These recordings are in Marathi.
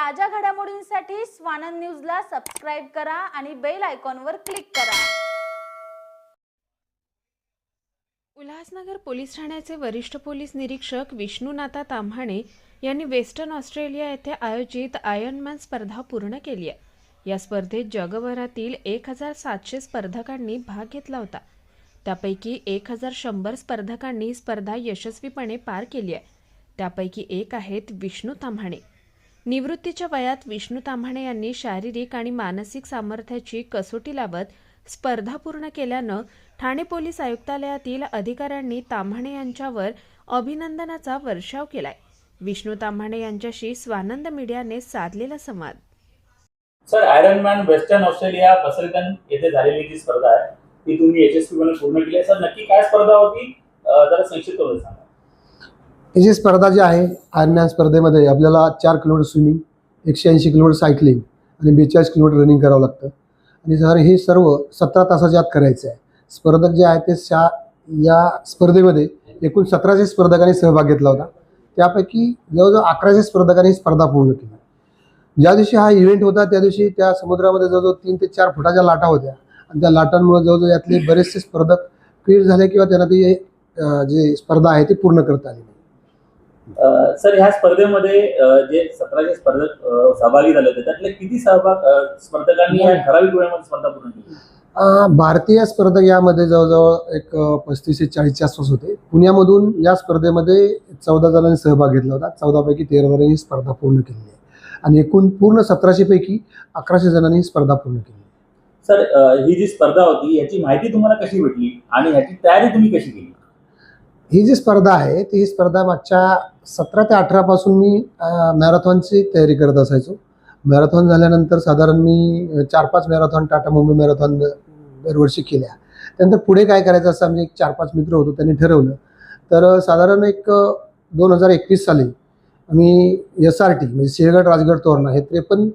ताज्या घडामोडींसाठी स्वानंद न्यूजला सबस्क्राईब करा आणि बेल आयकॉनवर क्लिक करा. उल्हासनगर पोलीस ठाण्याचे वरिष्ठ पोलीस निरीक्षक विष्णूनाथा ताम्हाणे यांनी वेस्टर्न ऑस्ट्रेलिया येथे आयोजित आयर्नमॅन स्पर्धा पूर्ण केली आहे. या स्पर्धेत जगभरातील एक हजार सातशे स्पर्धकांनी भाग घेतला होता. त्यापैकी एक हजार शंभर स्पर्धकांनी स्पर्धा यशस्वीपणे पार केली आहे. त्यापैकी एक आहेत विष्णू ताम्हाणे. निवृत्तीच्या वयात विष्णू ताम्हाणे यांनी शारीरिक आणि मानसिक सामर्थ्याची कसोटी लावत स्पर्धा पूर्ण केल्यानं ठाणे पोलीस आयुक्तालयातील अधिकाऱ्यांनी ताम्हाणे यांच्यावर अभिनंदनाचा वर्षाव केलाय. विष्णू ताम्हाणे यांच्याशी स्वानंद मीडियाने साधलेला संवाद. Sir iron man western Australia बसरगन येथे झालेली जी स्पर्धा आहे ती तुम्ही यशस्वीपणे पूर्ण केली सर नक्की काय स्पर्धा होती? जरा संक्षिप्त सांगा. ही जी स्पर्धा जी आहे आयर्नमॅन स्पर्धेमध्ये आपल्याला चार किलोमीटर स्विमिंग एकशे ऐंशी किलोमीटर सायकलिंग आणि बेचाळीस किलोमीटर रनिंग करावं लागतं. आणि सर हे सर्व सतरा तासाच्या आत करायचं आहे स्पर्धक जे आहे ते शा या स्पर्धेमध्ये एकूण सतराशे स्पर्धकांनी सहभाग घेतला होता. त्यापैकी जवळजवळ अकराशे स्पर्धकांनी स्पर्धा पूर्ण केली. ज्या दिवशी हा इव्हेंट होता त्या दिवशी त्या समुद्रामध्ये जवळजवळ तीन ते चार फुटाच्या लाटा होत्या. आणि त्या लाटांमुळे जवळजवळ यातले बरेचसे स्पर्धक क्लिअर झाले किंवा त्यांना ती जे स्पर्धा आहे ती पूर्ण करता आली. सर ह्या स्पर्धेमध्ये जे सतराशे स्पर्धक सहभागी झाले होते त्यातले किती सहभाग स्पर्धकांनी या ठराविक वेळेमध्ये स्पर्धा पूर्ण केली? भारतीय स्पर्धक यामध्ये जवळजवळ एक अं, पस्तीस ते चाळीसच्या आसपास होते. पुण्यामधून या स्पर्धेमध्ये चौदा जणांनी सहभाग घेतला होता. चौदापैकी तेरा जणांनी ही स्पर्धा पूर्ण केली आहे. आणि एकूण पूर्ण सतराशे पैकी अकराशे जणांनी ही स्पर्धा पूर्ण केली सर ही जी स्पर्धा होती याची माहिती तुम्हाला कशी भेटली? आणि ह्याची तयारी तुम्ही कशी केली? ही जी स्पर्धा आहे ती ही स्पर्धा मागच्या सतरा ते अठरापासून मी मॅरेथॉनची तयारी करत असायचो. मॅरेथॉन झाल्यानंतर साधारण मी चार पाच मॅरेथॉन टाटा मुंबई मॅरेथॉन दरवर्षी केल्या. त्यानंतर पुढे काय करायचं असं आम्ही एक चार पाच मित्र होतो त्यांनी ठरवलं. तर साधारण एक दोन हजार एकवीस साली आम्ही एस आर टी म्हणजे सिंहगड राजगड तोरणा हे त्रेपन्न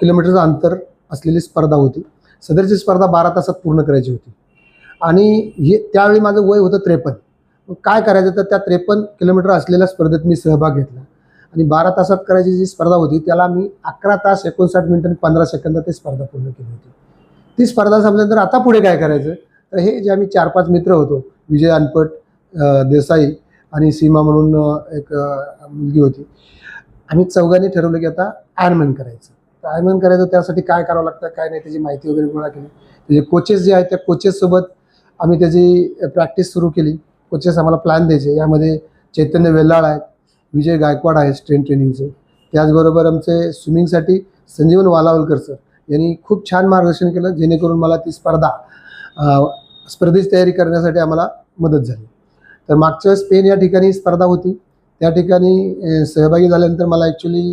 किलोमीटरचं अंतर असलेली स्पर्धा होती. सदरची स्पर्धा बारा तासात पूर्ण करायची होती. आणि हे त्यावेळी माझं वय होतं त्रेपन्न. काय करायचं तर त्या त्रेपन्न किलोमीटर असलेल्या स्पर्धेत मी सहभाग घेतला. आणि बारा तासात करायची जी स्पर्धा होती त्याला मी अकरा तास एकोणसाठ मिनिटं आणि पंधरा सेकंदात ती स्पर्धा पूर्ण केली होती. ती स्पर्धा संपल्यानंतर आता पुढे काय करायचं? तर हे जे आम्ही चार पाच मित्र होतो विजय अनपट देसाई आणि सीमा म्हणून एक मुलगी होती आम्ही चौघांनी ठरवलं की आता आयरमॅन करायचं. तर आयर्मन करायचं त्यासाठी काय करावं लागतं काय नाही त्याची माहिती वगैरे गोळा केली. त्याचे कोचेस जे आहेत त्या कोचेससोबत आम्ही त्याची प्रॅक्टिस सुरू केली. कोचेस आम्हाला प्लॅन द्यायचे. यामध्ये चैतन्य वेल्लाळ आहेत विजय गायकवाड आहे स्ट्रेन ट्रेनिंगचे त्याचबरोबर आमचे स्विमिंगसाठी संजीवन वालावलकर सर यांनी खूप छान मार्गदर्शन केलं जेणेकरून मला ती स्पर्धा स्पर्धेची तयारी करण्यासाठी आम्हाला मदत झाली. तर मागच्या स्पेन या ठिकाणी स्पर्धा होती. त्या ठिकाणी सहभागी झाल्यानंतर मला ॲक्च्युली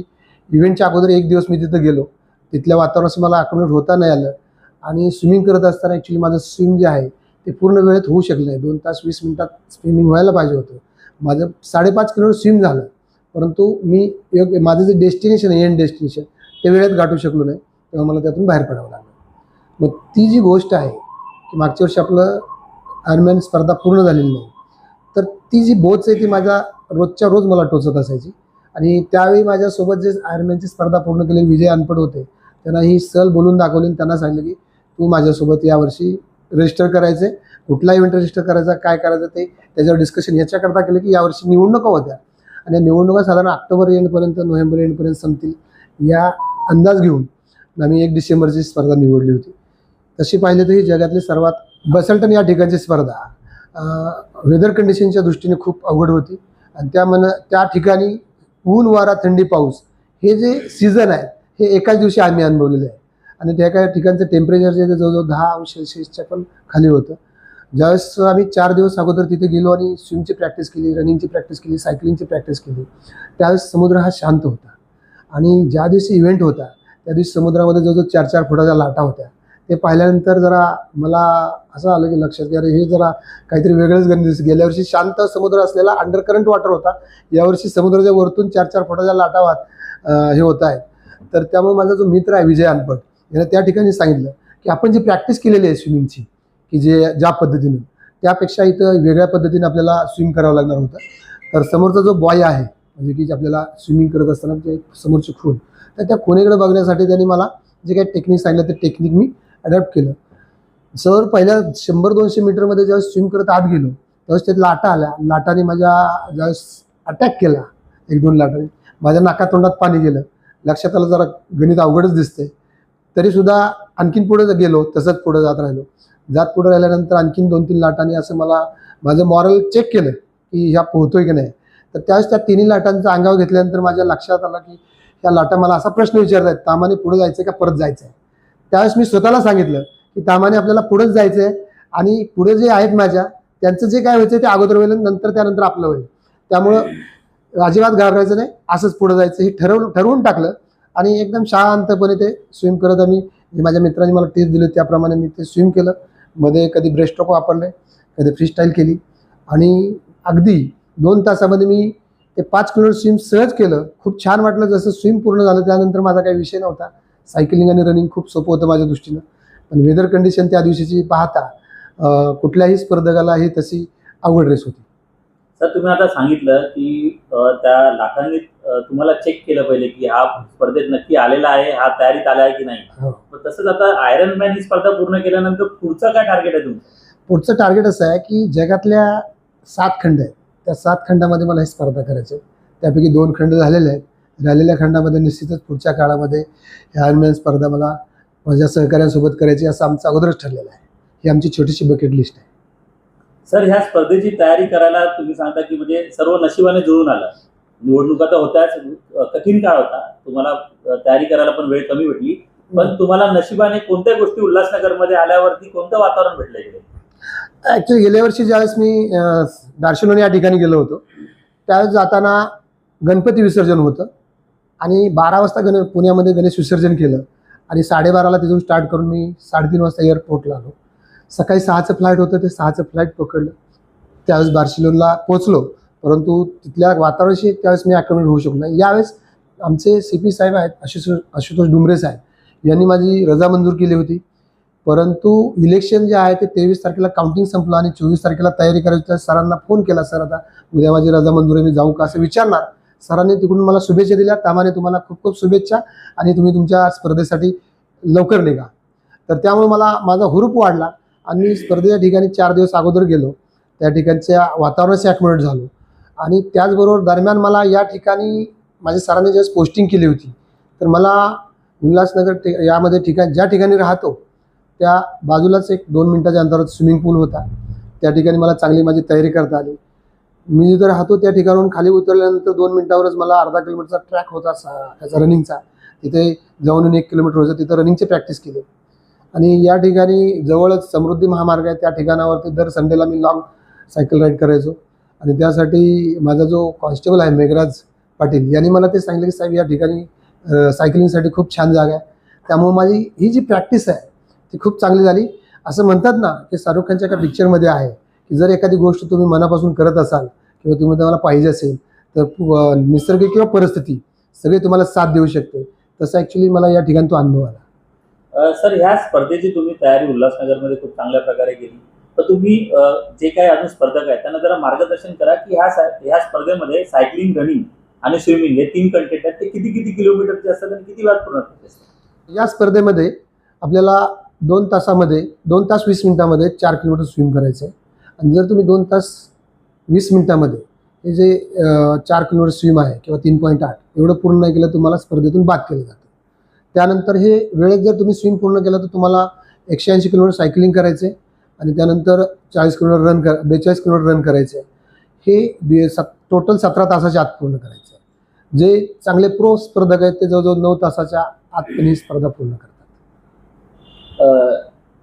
इव्हेंटच्या अगोदर एक दिवस मी तिथं गेलो. तिथल्या वातावरणाशी मला अकोमोडेट होता नाही आलं. आणि स्विमिंग करत असताना ॲक्च्युली माझं स्विम जे आहे ते पूर्ण वेळेत होऊ शकलं नाही. दोन तास वीस मिनिटात स्विमिंग व्हायला पाहिजे होतं. माझं साडेपाच किलोमीटर स्विम झालं. परंतु मी एक माझं जे डेस्टिनेशन आहे एंड डेस्टिनेशन ते वेळेत गाठू शकलो नाही. तेव्हा मला त्यातून बाहेर पडावं लागलं. मग ती जी गोष्ट आहे की मागच्या वर्षी आपलं आयर्नमॅन स्पर्धा पूर्ण झालेली नाही. तर ती जी बोच आहे ती माझ्या रोजच्या रोज मला टोचत असायची. आणि त्यावेळी माझ्यासोबत जे आयर्नमॅनची स्पर्धा पूर्ण केलेली विजय अनपड होते त्यांना ही सल बोलून दाखवली आणि त्यांना सांगितलं की तू माझ्यासोबत यावर्षी रजिस्टर करायचे कुठला इव्हेंट रजिस्टर करायचा काय करायचं ते त्याच्यावर डिस्कशन याच्याकरता केलं की यावर्षी निवडणुका होत्या. आणि निवडणुका साधारण ऑक्टोबर एंडपर्यंत नोव्हेंबर एंडपर्यंत संपतील या अंदाज घेऊन आम्ही एक डिसेंबरची स्पर्धा निवडली होती. तशी पाहिली तर ही जगातली सर्वात बसल्टन या ठिकाणची स्पर्धा. वेदर कंडिशनच्या दृष्टीने खूप अवघड होती. आणि त्या मन त्या ठिकाणी ऊन वारा थंडी पाऊस हे जे सीझन आहे हे एकाच दिवशी आम्ही अनुभवलेले आहे आणि त्या काही ठिकाणचं टेम्परेचर जे ते जवळजवळ दहा अंश सेल्सिअसच्या पण खाली होतं. ज्यावेळेस आम्ही चार दिवस अगोदर तिथे गेलो आणि स्विमची प्रॅक्टिस केली रनिंगची प्रॅक्टिस केली सायकलिंगची प्रॅक्टिस केली त्यावेळेस समुद्र हा शांत होता. आणि ज्या दिवशी इव्हेंट होता त्या दिवशी समुद्रामध्ये जवळजवळ चार चार फुटाच्या लाटा होत्या. ते पाहिल्यानंतर जरा मला असं आलं की लक्षात की अरे हे जरा काहीतरी वेगळंच गणित दिसतं. गेल्या वर्षी शांत समुद्र असलेला अंडर करंट वॉटर होता. यावर्षी समुद्राच्या वरतून चार चार फुटाच्या लाटावात हे होत आहेत. तर त्यामुळे माझा जो मित्र आहे विजय अनपट यानं त्या ठिकाणी सांगितलं की आपण जी प्रॅक्टिस केलेली आहे स्विमिंगची की जे ज्या पद्धतीनं त्यापेक्षा इथं वेगळ्या पद्धतीने आपल्याला स्विम करावं लागणार होतं. तर समोरचा जो बॉय आहे म्हणजे की जे आपल्याला स्विमिंग करत असताना जे समोरची खून तर त्या खुनेकडे बघण्यासाठी त्यांनी मला जे काही टेक्निक सांगितलं ते टेक्निक मी अडॅप्ट केलं. सर पहिल्या शंभर दोनशे मीटरमध्ये ज्यावेळेस स्विम करत आत गेलो त्यावेळेस त्यात लाटा आल्या. लाटाने माझ्या ज्यावेळेस अटॅक केला एक दोन लाटाने माझ्या नाका तोंडात पाणी गेलं. लक्षात आलं जरा गणित अवघडच दिसते तरीसुद्धा आणखीन पुढे गेलो तसंच पुढे जात राहिलो. जात पुढे राहिल्यानंतर आणखीन दोन तीन लाटांनी असं मला माझं मॉरल चेक केलं की ह्या पोहतोय की नाही. तर त्यावेळेस त्या तिन्ही लाटांचा अंगावर घेतल्यानंतर माझ्या लक्षात आलं की ह्या लाटा मला असा प्रश्न विचारत आहेत तामाने पुढे जायचं का परत जायचं आहे त्यावेळेस मी स्वतःला सांगितलं की तामाने आपल्याला पुढेच जायचं आहे आणि पुढे जे आहेत माझ्या त्यांचं जे काय व्हायचं ते अगोदर होईल नंतर त्यानंतर आपलं होईल. त्यामुळं अजिबात घाबरायचं नाही असंच पुढे जायचं हे ठरवून ठरवून टाकलं. आणि एकदम शांतपणे ते स्विम करत आम्ही जे माझ्या मित्रांनी मला टिप्स दिले त्याप्रमाणे मी ते स्विम केलं. मध्ये कधी ब्रेस्टॉक वापरले कधी फ्रीस्टाईल केली. आणि अगदी दोन तासामध्ये मी ते पाच किलोमीटर स्विम सहज केलं. खूप छान वाटलं जसं स्विम पूर्ण झालं त्यानंतर माझा काही विषय नव्हता. सायकलिंग आणि रनिंग खूप सोपं होतं माझ्या दृष्टीनं. पण वेदर कंडिशन त्या दिवशीची पाहता कुठल्याही स्पर्धकाला ही तशी अवघड रेस होती. सर तुम्ही आता सांगितलं की त्या लाखांनी तुम्हाला चेक केलं पहिले की हा स्पर्धेत नक्की आलेला आहे हा तयारीत आला आहे की नाही? हो. तसंच आता आयरन मॅन ही स्पर्धा पूर्ण केल्यानंतर पुढचं काय टार्गेट आहे तुमचं? पुढचं टार्गेट असं आहे की जगातल्या सात खंड आहेत. त्या सात खंडामध्ये मला ही स्पर्धा करायची आहे. त्यापैकी दोन खंड झालेले आहेत. राहिलेल्या खंडामध्ये निश्चितच पुढच्या काळामध्ये आयर्नमॅन स्पर्धा मला माझ्या सहकाऱ्यांसोबत करायची असं आमचं अगोदरच ठरलेलं आहे. ही आमची छोटीशी बकेट लिस्ट आहे. सर ह्या स्पर्धेची तयारी करायला तुम्ही सांगता की म्हणजे सर्व नशिबाने जुळून आलं. निवडणुका तर होत्याच कठीण काळ होता. तुम्हाला तयारी करायला पण वेळ कमी भेटली. पण तुम्हाला नशिबाने कोणत्या गोष्टी उल्हासनगरमध्ये आल्यावरती कोणतं वातावरण भेटलं इकडे? ऍक्च्युली गेल्या वर्षी ज्यावेळेस मी अं, या ठिकाणी गेलो होतो त्यावेळेस जाताना गणपती विसर्जन होतं. आणि बारा वाजता गण पुण्यामध्ये गणेश विसर्जन केलं. आणि साडेबाराला तिथून स्टार्ट करून मी साडेतीन वाजता एअरपोर्टला आलो. सकाळी सहाचं फ्लाईट होतं ते सहाचं फ्लाईट पकडलं. त्यावेळेस बार्शिलोनला पोचलो परंतु तिथल्या वातावरणाशी त्यावेळेस मी ॲकोमोडेट होऊ शकलो नाही. यावेळेस आमचे सी पी साहेब आहेत आशुतोष आशुतोष डुमरे साहेब यांनी माझी रजा मंजूर केली होती. परंतु इलेक्शन जे आहे ते तेवीस तारखेला काउंटिंग संपलं आणि चोवीस तारखेला तयारी करायची त्या सरांना फोन केला सर आता उद्या माझी रजा मंजूर आहे मी जाऊ का? असं विचारणार. सरांनी तिकडून मला शुभेच्छा दिल्या. त्यामाने तुम्हाला खूप खूप शुभेच्छा आणि तुम्ही तुमच्या स्पर्धेसाठी लवकर निघा. तर त्यामुळे मला माझा हुरूप वाढला. आणि स्पर्धेच्या ठिकाणी चार दिवस अगोदर गेलो. त्या ठिकाणच्या वातावरणाशी ॲकोमोडेट झालो. आणि त्याचबरोबर दरम्यान मला या ठिकाणी माझ्या सरांनी ज्यावेळेस पोस्टिंग केली होती तर मला उल्हासनगर ठि- यामध्ये ठिकाण ज्या ठिकाणी राहतो त्या बाजूलाच एक दोन मिनटाच्या अंतरावर स्विमिंग पूल होता. त्या ठिकाणी मला चांगली माझी तयारी करता आली. मी जिथं राहतो त्या ठिकाणून खाली उतरल्यानंतर दोन मिनटावरच मला अर्धा किलोमीटरचा ट्रॅक होता सा- त्याचा रनिंगचा तिथे जाऊन एक किलोमीटर होतं तिथं रनिंगची प्रॅक्टिस केली. आणि या ठिकाणी जवळच समृद्धी महामार्ग आहे. त्या ठिकाणावरती दर संडेला मी लॉंग सायकल राईड करायचो. आणि त्यासाठी माझा जो कॉन्स्टेबल आहे मेघराज पाटील यांनी मला ते सांगितलं की साहेब या ठिकाणी सायकलिंगसाठी खूप छान जागा आहे. त्यामुळे माझी ही जी प्रॅक्टिस आहे ती खूप चांगली झाली. असं म्हणतात ना की शाहरुख खानच्या एका पिक्चरमध्ये आहे की जर एखादी गोष्ट तुम्ही मनापासून करत असाल किंवा तुम्ही तुम्हाला पाहिजे असेल तर निसर्ग किंवा परिस्थिती सगळे तुम्हाला साथ देऊ शकते. तसं ॲक्च्युली मला या ठिकाणी तो अनुभव आला. सर ह्या स्पर्धेची तुम्ही तयारी उल्हासनगरमध्ये खूप चांगल्या प्रकारे केली. तर तुम्ही जे काही अजून स्पर्धक आहेत त्यांना जरा मार्गदर्शन करा की ह्या ह्या स्पर्धेमध्ये सायकलिंग रनिंग आणि स्विमिंग हे तीन कंटेंट आहेत. ते किती किती किलोमीटरचे असतात आणि किती वेळात पूर्ण असतात या स्पर्धेमध्ये आपल्याला दोन तासामध्ये दोन तास वीस मिनिटामध्ये चार किलोमीटर स्विम करायचं आहे आणि जर तुम्ही दोन तास वीस मिनिटामध्ये हे जे चार किलोमीटर स्विम आहे किंवा तीन पॉईंट आठ एवढं पूर्ण नाही केलं तुम्हाला स्पर्धेतून बाद केलं जातं. त्यानंतर हे वेळेत जर तुम्ही स्विम पूर्ण केलं तर तुम्हाला एकशे ऐंशी किलोमीटर सायकलिंग करायचे आणि त्यानंतर चाळीस किलोमीटर रन कर बेचाळीस किलोमीटर रन करायचे. हे बे टोटल सतरा तासाच्या आत पूर्ण करायचं. जे चांगले प्रो स्पर्धक आहेत ते जवळजवळ नऊ तासाच्या आत पण ही स्पर्धा पूर्ण करतात.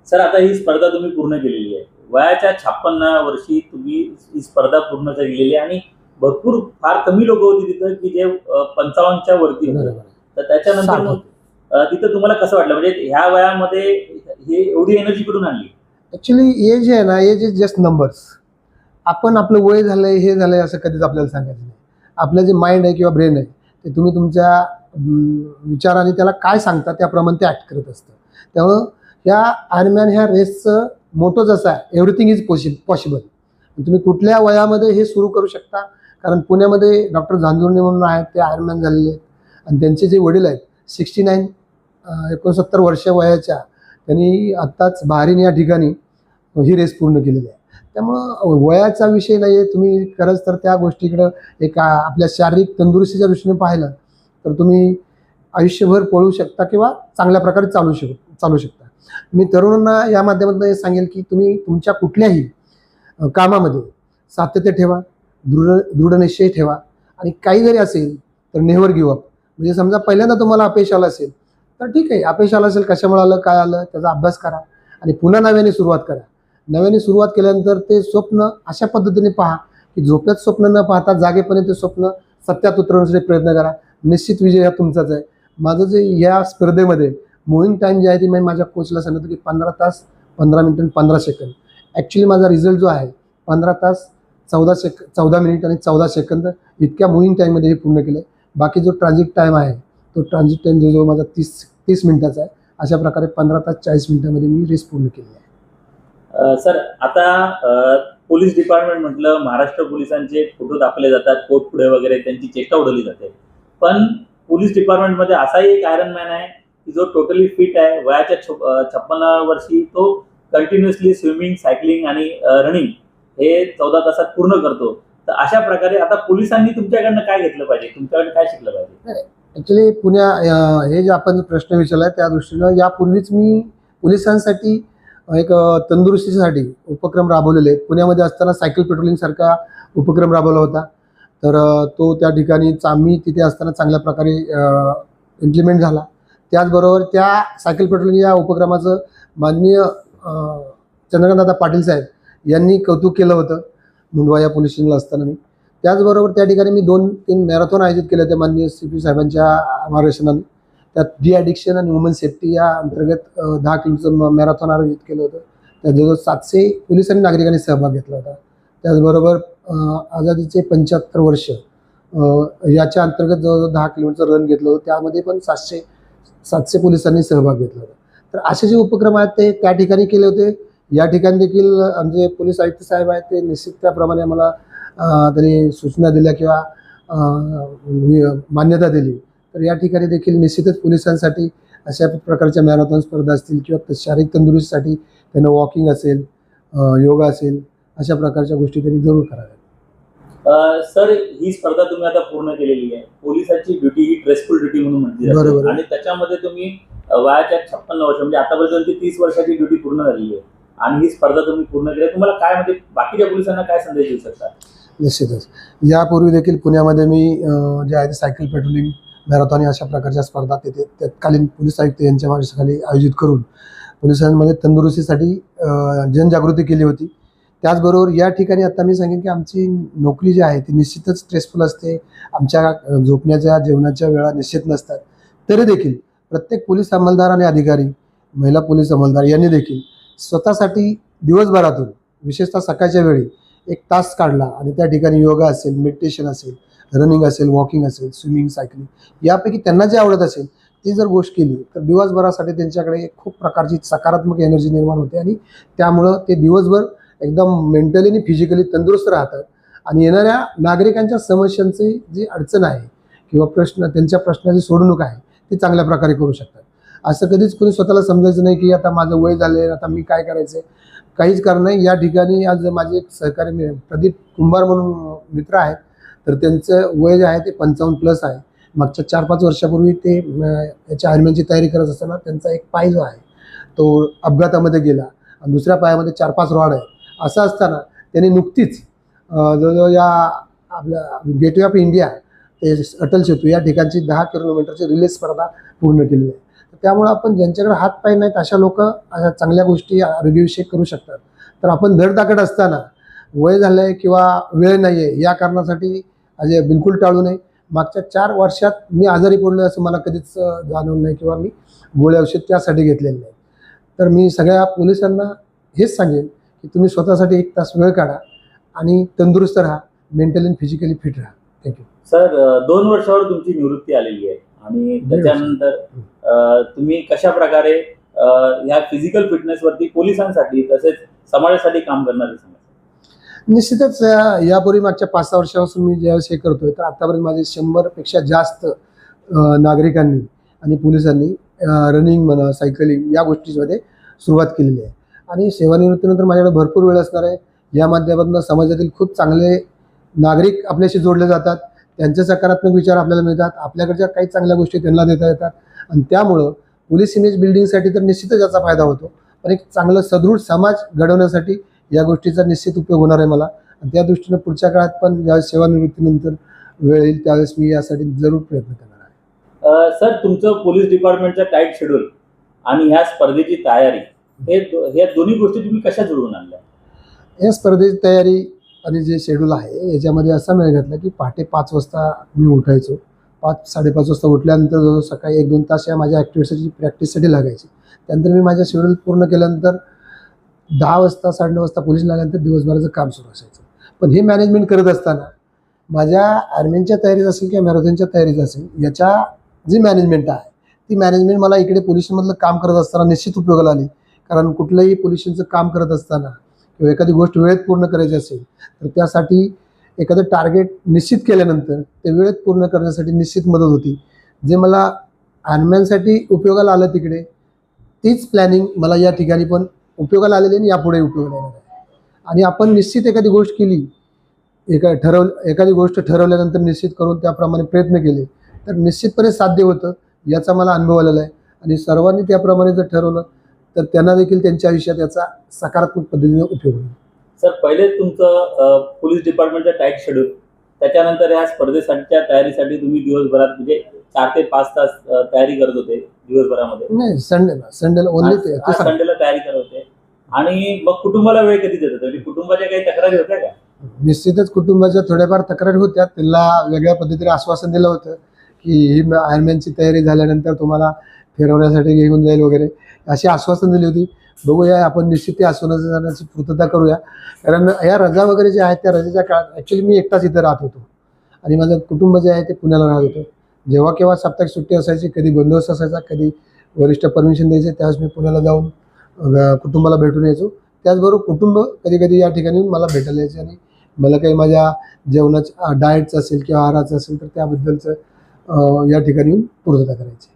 सर आता ही स्पर्धा तुम्ही पूर्ण केलेली आहे. वयाच्या छप्पन्न वर्षी तुम्ही ही स्पर्धा पूर्ण केलेली आहे आणि भरपूर फार कमी लोक होती तिथं की जे पंचावन्नच्या वरती होते. तर त्याच्यानंतर तिथं तुम्हाला कसं वाटलं? म्हणजे ह्या वयामध्ये हे एवढी एनर्जी कुठून आणली? ऍक्च्युली एज आहे ना एज इज जस्ट नंबर्स आपण आपलं वय झालंय हे झालंय असं कधीच आपल्याला सांगायचं नाही. आपलं जे माइंड आहे किंवा ब्रेन आहे ते तुम्ही तुमच्या विचाराने त्याला काय सांगता त्याप्रमाणे ते ॲक्ट करत असतं. त्यामुळं ह्या आर्मॅन ह्या रेसचं मोठं जसं आहे एव्हरीथिंग इज पॉसि पॉसिबल तुम्ही कुठल्या वयामध्ये हे सुरू करू शकता? कारण पुण्यामध्ये डॉक्टर झांजुर्णे म्हणून आहेत ते आयर्नमॅन झालेले आहेत. आणि त्यांचे जे वडील आहेत सिक्स्टी नाईन एकोणसत्तर वर्ष वयाच्या त्यांनी आत्ताच बहारीन या ठिकाणी ही रेस पूर्ण केलेली आहे. त्यामुळं वयाचा विषय नाही आहे तुम्ही खरंच तर त्या गोष्टीकडं एक आपल्या शारीरिक तंदुरुस्तीच्या दृष्टीने पाहिलं तर तुम्ही आयुष्यभर पळू शकता किंवा चांगल्या प्रकारे चालू शक चालू शकता. मी तरुणांना या माध्यमातून हे सांगेल की तुम्ही तुमच्या कुठल्याही कामामध्ये सातत्य ठेवा दृढ दृढनिश्चय ठेवा आणि काही जरी असेल तर नेव्हर गिव अप. म्हणजे समजा पहिल्यांदा तुम्हाला अपयश आलं असेल तर ठीक आहे अपयश आलं असेल कशामुळे आलं काय आलं त्याचा अभ्यास करा आणि पुन्हा नव्याने सुरुवात करा. नव्याने सुरुवात केल्यानंतर ते स्वप्न अशा पद्धतीने पहा की झोप्यात स्वप्न न पाहता जागेपणे ते स्वप्न सत्यात उतरवण्यासाठी प्रयत्न करा. निश्चित विजय हा तुमचाच आहे. माझं जे या स्पर्धेमध्ये मुव्हिंग टाईम जे आहे ते मी माझ्या कोचला सांगितलं की पंधरा तास पंधरा मिनिट आणि पंधरा सेकंद ॲक्च्युली माझा रिझल्ट जो आहे पंधरा तास चौदा सेक चौदा मिनिट आणि चौदा सेकंद इतक्या मोहिंग टाईममध्ये हे पूर्ण केलं आहे बाकी जो ट्रान्झिट टाईम आहे तो ट्रान्झिट टाईम जो जो माझा तीस तीस मिनिटाचा आहे. अशा प्रकारे पंधरा तास चाळीस मिनिटामध्ये मी रेस पूर्ण केली आहे. अ, सर आता अ, पोलीस डिपार्टमेंट म्हटलं महाराष्ट्र पोलिसांचे फोटो दाखवले जातात कोर्ट पुढे वगैरे त्यांची चेष्टा उडवली जाते. पण पोलीस डिपार्टमेंटमध्ये असाही एक आयरन मॅन आहे की जो टोटली फिट आहे वयाच्या छप्पन्न वर्षी तो कंटिन्युअसली स्विमिंग सायकलिंग आणि रनिंग हे चौदा तासात पूर्ण करतो. तर अशा प्रकारे आता पोलिसांनी तुमच्याकडनं काय घेतलं पाहिजे? तुमच्याकडे काय शिकलं पाहिजे? ॲक्च्युली पुण्या हे जे आपण प्रश्न विचारला आहे त्या दृष्टीनं यापूर्वीच मी पोलिसांसाठी एक तंदुरुस्तीसाठी उपक्रम राबवलेले पुण्यामध्ये असताना सायकल पेट्रोलिंगसारखा उपक्रम राबवला होता. तर तो त्या ठिकाणी चा मी तिथे असताना चांगल्या प्रकारे इम्प्लिमेंट झाला. त्याचबरोबर त्या सायकल पेट्रोलिंग या उपक्रमाचं माननीय चंद्रकांतदादा पाटील साहेब यांनी कौतुक केलं होतं. मुंडवा या पोलीस स्टेशनला असताना मी. त्याचबरोबर त्या ठिकाणी मी दोन तीन मॅरेथॉन आयोजित केले होते माननीय सी पी साहेबांच्या मार्गदर्शनाने. त्यात डी ॲडिक्शन आणि वुमन सेफ्टी या अंतर्गत दहा किलोमीटरचं मॅरेथॉन आयोजित केलं होतं. त्यात जवळजवळ सातशे पोलीस आणि नागरिकांनी सहभाग घेतला होता. त्याचबरोबर आझादीचे पंच्याहत्तर वर्ष याच्या अंतर्गत जवळजवळ दहा किलोमीटरचं रन घेतलं होतं. त्यामध्ये पण सातशे सातशे पोलिसांनी सहभाग घेतला होता. तर असे जे उपक्रम आहेत ते त्या ठिकाणी केले होते. या ठिकाणी देखील आमचे पोलीस आयुक्त साहेब आहेत ते निश्चित त्याप्रमाणे आम्हाला त्यांनी सूचना दिल्या किंवा वि- मान्यता दिली. तर या ठिकाणी देखील निश्चितच पोलिसांसाठी अशा प्रकारच्या मॅरेथॉन स्पर्धा असतील किंवा शारीरिक तंदुरुस्तीसाठी त्यांना वॉकिंग असेल योगा असेल अशा प्रकारच्या गोष्टी त्यांनी जरूर कराव्यात. सर ही स्पर्धा तुम्ही आता पूर्ण केलेली आहे. पोलिसाची ड्युटी ही ड्रेसफुल ड्युटी म्हणून म्हटली जाते. बरोबर. आणि त्याच्यामध्ये तुम्ही वयाच्या छप्पन्न वर्ष म्हणजे आतापर्यंत तीस वर्षाची ड्युटी पूर्ण झालेली आहे. आणि ही स्पर्धा तुम्ही पूर्ण केली. तुम्हाला काय म्हणजे बाकीच्या पोलिसांना काय संदेश देऊ शकता? निश्चितच. यापूर्वी देखील पुण्यामध्ये मी जे आहे ते सायकल पेट्रोलिंग मॅरेथॉन अशा प्रकारच्या स्पर्धा तिथे तत्कालीन पोलीस आयुक्त यांच्या मार्गदर्शनाखाली आयोजित करून पोलिसांमध्ये तंदुरुस्तीसाठी जनजागृती केली होती. त्याचबरोबर या ठिकाणी आता मी सांगेन की आमची नोकरी जी आहे ती निश्चितच स्ट्रेसफुल असते. आमच्या झोपण्याच्या जेवणाच्या वेळा निश्चित नसतात. तरी देखील प्रत्येक पोलीस अंमलदार आणि अधिकारी महिला पोलीस अंमलदार यांनी देखील स्वतःसाठी दिवसभरातून विशेषतः सकाळच्या वेळी एक तास काढला आणि त्या ठिकाणी योगा असेल मेडिटेशन असेल रनिंग असेल वॉकिंग असेल स्विमिंग सायकलिंग यापैकी त्यांना जे आवडत असेल ती जर गोष्ट केली तर दिवसभरासाठी त्यांच्याकडे खूप प्रकारची सकारात्मक एनर्जी निर्माण होते आणि त्यामुळं ते दिवसभर एकदम मेंटली आणि फिजिकली तंदुरुस्त राहतात. आणि येणाऱ्या नागरिकांच्या समस्यांची जी अडचण आहे किंवा प्रश्न त्यांच्या प्रश्नाची सोडवणूक आहे ती चांगल्या प्रकारे करू शकतात. असं कधीच कोणी स्वतःला समजायचं नाही की आता माझं वय झालं आता मी काय करायचं आहे काहीच कारण नाही. या ठिकाणी आज माझे एक सहकारी प्रदीप कुंभार म्हणून मित्र आहेत. तर त्यांचं वय जे आहे ते पंचावन्न प्लस आहे. मागच्या चार पाच वर्षापूर्वी ते याच्या आर्मीची तयारी करत असताना त्यांचा एक पाय जो आहे तो अपघातामध्ये गेला. आणि दुसऱ्या पायामध्ये चार पाच रॉड आहे असं असताना त्यांनी नुकतीच जवळजवळ या आपल्या गेटवे ऑफ इंडिया ते अटल सेतू या ठिकाणची दहा किलोमीटरची रिले स्पर्धा पूर्ण केलेली आहे. त्यामुळं आपण ज्यांच्याकडे हात पाय नाहीत अशा लोक अशा चांगल्या गोष्टी आरोग्यविषयक करू शकतात. तर आपण धडधाकट असताना वय झालं आहे किंवा वेळ नाही आहे या कारणासाठी अजे बिलकुल टाळू नये. मागच्या चार वर्षात मी आजारी पडलो असं मला कधीच जाणवलं नाही किंवा मी गोळ्या औषध त्यासाठी घेतलेलं नाही. तर मी सगळ्या पोलिसांना हेच सांगेन की तुम्ही स्वतःसाठी एक तास वेळ काढा आणि तंदुरुस्त राहा मेंटली आणि फिजिकली फिट राहा. Thank you. सर दोन वर्षावर तुमची निवृत्ती आलेली आहे. आणि त्याच्यानंतर तुम्ही कशा प्रकारे ह्या फिजिकल फिटनेसवरती पोलिसांसाठी तसेच समाजासाठी काम करणार. निश्चितच यापूर्वी मागच्या पाच सहा वर्षापासून मी ज्यावेळेस हे करतोय तर आतापर्यंत माझे शंभरपेक्षा जास्त नागरिकांनी आणि पोलिसांनी रनिंग म्हणा सायकलिंग या गोष्टींमध्ये सुरुवात केलेली आहे. आणि सेवानिवृत्तीनंतर माझ्याकडे भरपूर वेळ असणार आहे. या माध्यमातून समाजातील खूप चांगले नागरिक आपल्याशी जोडले जातात. त्यांचे सकारात्मक विचार आपल्याला मिळतात. आपल्याकडच्या काही चांगल्या गोष्टी त्यांना देता येतात. आणि त्यामुळं पोलीस इमेज बिल्डिंगसाठी तर निश्चितच याचा फायदा होतो. पण एक चांगलं सदृढ समाज घडवण्यासाठी या गोष्टीचा निश्चित उपयोग होणार आहे मला. आणि त्या दृष्टीनं पुढच्या काळात पण ज्यावेळेस सेवानिवृत्तीनंतर वेळ येईल त्यावेळेस मी यासाठी जरूर प्रयत्न करणार आहे. सर तुमचं पोलीस डिपार्टमेंटचं टाईट शेड्यूल आणि ह्या स्पर्धेची तयारी हे दो- हे दोन्ही गोष्टी तुम्ही कशा जुळवून आणल्या? या स्पर्धेची तयारी आणि जे शेड्यूल आहे याच्यामध्ये असा मेळ घातला की पहाटे पाच वाजता मी उठायचो. पाच साडेपाच वाजता उठल्यानंतर जवळ सकाळी एक दोन तास या माझ्या ॲक्टिव्हिटीसाठी प्रॅक्टिससाठी लागायची. त्यानंतर मी माझ्या शेड्यूल पूर्ण केल्यानंतर दहा वाजता साडेनऊ वाजता पोलीस लागल्यानंतर दिवसभराचं काम सुरू असायचं. पण हे मॅनेजमेंट करत असताना माझ्या आर्मीच्या तयारीत असेल किंवा मॅरेथॉनच्या तयारीत असेल याच्या जी मॅनेजमेंट आहे ती मॅनेजमेंट मला इकडे पोलिशनमधलं काम करत असताना निश्चित उपयोगाला आली. कारण कुठलंही पोलिशनचं काम करत असताना किंवा एखादी गोष्ट वेळेत पूर्ण करायची असेल तर त्यासाठी एखादं टार्गेट निश्चित केल्यानंतर ते वेळेत पूर्ण करण्यासाठी निश्चित मदत होती. जे मला आर्म्यांसाठी उपयोगाला आलं तिकडे तीच प्लॅनिंग मला या ठिकाणी पण उपयोगाला आलेली आणि यापुढे उपयोगाला येणार आहे. आणि आपण निश्चित एखादी गोष्ट केली एका ठरव एखादी गोष्ट ठरवल्यानंतर निश्चित करून त्याप्रमाणे प्रयत्न केले तर निश्चितपणे साध्य होतं याचा मला अनुभव आलेला आहे. आणि सर्वांनी त्याप्रमाणे जर ठरवलं तर त्यांना देखील त्यांच्या आयुष्यात याचा सकारात्मक पद्धतीने उपयोग होईल. सर पहिले तुमचं पोलीस डिपार्टमेंटचं टाईट शेड्यूल. त्याच्यानंतर ह्या स्पर्धेसाठीच्या तयारीसाठी तुम्ही दिवसभरात म्हणजे चार ते पाच तास तयारी करत होते दिवसभरामध्ये. नाही संडेला संडेला ओनली ते. संडेला तयारी करत होते. आणि मग कुटुंबाला वेळ कधी देत होते? म्हणजे कुटुंबाच्या काही तक्रारी होत्या का? निश्चितच कुटुंबाच्या थोड्याफार तक्रारी होत्या. त्यांना वेगळ्या पद्धतीने आश्वासन दिलं होतं की ही आयरमॅनची तयारी झाल्यानंतर तुम्हाला फिरवण्यासाठी घेऊन जाईल वगैरे. अशी आश्वासन दिली होती. बघूया आपण निश्चित त्या आश्वासनाची पूर्तता करूया. कारण या रजा वगैरे ज्या आहेत त्या रजेच्या काळात ॲक्च्युली मी एकटाच इथं राहत होतो. आणि माझं कुटुंब जे आहे ते पुण्याला राहत होतं. जेव्हा केव्हा साप्ताहिक सुट्टी असायची कधी बंदोबस्त असायचा कधी वरिष्ठ परमिशन द्यायचे त्यावेळेस मी पुण्याला जाऊन कुटुंबाला भेटून यायचो. त्याचबरोबर कुटुंब कधी कधी या ठिकाणी मला भेटायला यायचे आणि मला काही माझ्या जेवणाचं डाएटचं असेल किंवा आहाराचं असेल तर त्याबद्दलचं या ठिकाणी पूर्तता करायची.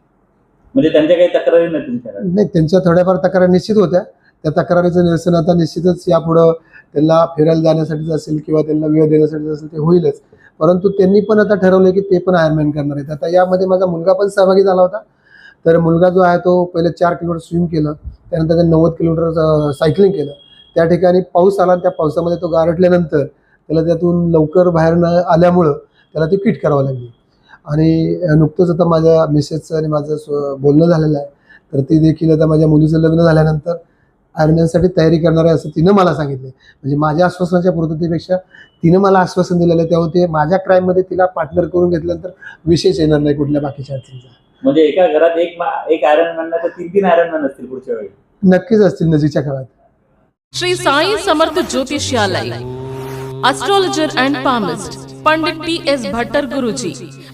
म्हणजे त्यांच्या काही तक्रारी नाही तुमच्याकडे नाही त्यांच्या थोड्याफार तक्रारी निश्चित होत्या. त्या तक्रारीचं निरसन आता निश्चितच यापुढं त्यांना फिरायला जाण्यासाठीच असेल किंवा त्यांना वेळ देण्यासाठी असेल ते होईलच. परंतु त्यांनी पण आता ठरवलं की ते पण आयरमॅन करणार आहेत. आता यामध्ये माझा मुलगा पण सहभागी झाला होता. तर मुलगा जो आहे तो पहिले चार किलोमीटर स्विम केलं त्यानंतर त्याने नव्वद किलोमीटर सायकलिंग केलं. त्या ठिकाणी पाऊस आला आणि त्या पावसामध्ये तो गारटल्यानंतर त्याला त्यातून लवकर बाहेर न आल्यामुळं त्याला ती किट करावं लागली. आणि नुकतंच आता माझ्या मिसेसचं आणि माझं बोलणं झालेलं आहे. तर ती देखील आता माझ्या मुलीचं लग्न झाल्यानंतर आर्मीसाठी तयारी करणार आहे असं तिनं मला सांगितलं म्हणजे माझ्या आश्वासनाच्या पूर्ततेपेक्षा तिनं मला आश्वासन दिलेलं आहे तेव्हा ते माझ्या क्राईममध्ये तिला पार्टनर करून घेतल्यानंतर विशेष येणार नाही कुठल्या बाकीच्या अडचणीचा. म्हणजे एका घरात एक एक आयरन तर तीन तीन आयरन असतील पुढच्या वेळी. नक्कीच असतील नजीकच्या काळात Shri Sai Samarth Jyotishalaya. Astrologer and palmist Pandit T S Bhattar Guruji.